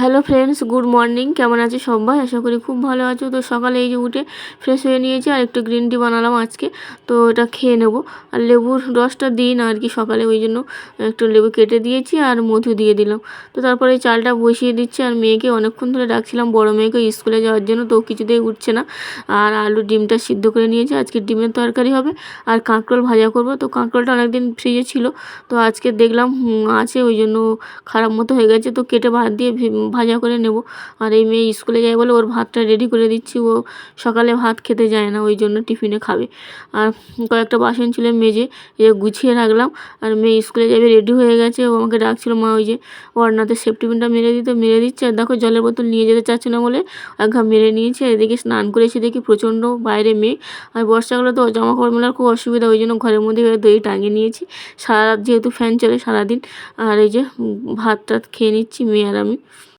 Hello friends, good morning. কেমন আছে সবাই? আশা করি খুব ভালো আছো। তো সকালে এই যে উঠে ফ্রেশ হয়ে নিয়েছি আর একটু গ্রিন টি বানালাম আজকে। তো এটা খেয়ে নেব। আর লেবুর রসটা দিই না আর কি সকালে, ওই জন্য একটু লেবু কেটে দিয়েছি আর মধু দিয়ে দিলাম। তো তারপরে চালটা বসিয়ে দিচ্ছি আর মেয়েকে অনেকক্ষণ ধরে ডাকছিলাম। বড় মেয়েকে স্কুলে যাওয়ার জন্য, তো কিছুতেই উঠছে না। আর আলু ডিমটা সিদ্ধ করে নিয়েছি। আজকে ডিমের তরকারি হবে আর কাঁকরোল ভাজা করব। তো কাঁকরোলটা অনেকদিন ফ্রিজে ছিল। তো আজকে দেখলাম আছে, ওই জন্য খারাপ মতো হয়ে গেছে। তো কেটে ভাত দিয়ে ভাজা করে নেব। আর এই মেয়ে স্কুলে যায় বলে ওর ভাতটা রেডি করে দিচ্ছি। ও সকালে ভাত খেতে যায় না, ওই জন্য টিফিনে খাবে। আর কয়েকটা বাসন ছিল মেজে, এ গুছিয়ে রাখলাম। আর মেয়ে স্কুলে যাবে রেডি হয়ে গেছে। ও আমাকে ডাকছিল, মা, ওই যে ওড়নাতে সেফটি পিনটা মেরে দিতে, মেরে দিচ্ছে। আর দেখো জলের বোতল নিয়ে যেতে চাচ্ছে না বলে একঘা মেরে নিয়েছে। এদিকে স্নান করে এসে দেখি প্রচণ্ড বাইরে মেঘ আর বর্ষাকালে তো জামা কাপড় মেলার খুব অসুবিধা, ওই জন্য ঘরের মধ্যে দই টাঙিয়ে নিয়েছি। সারা যেহেতু ফ্যান চলে সারাদিন। আর এই যে ভাত টাত খেয়ে নিচ্ছি, মেয়ে আর আমি।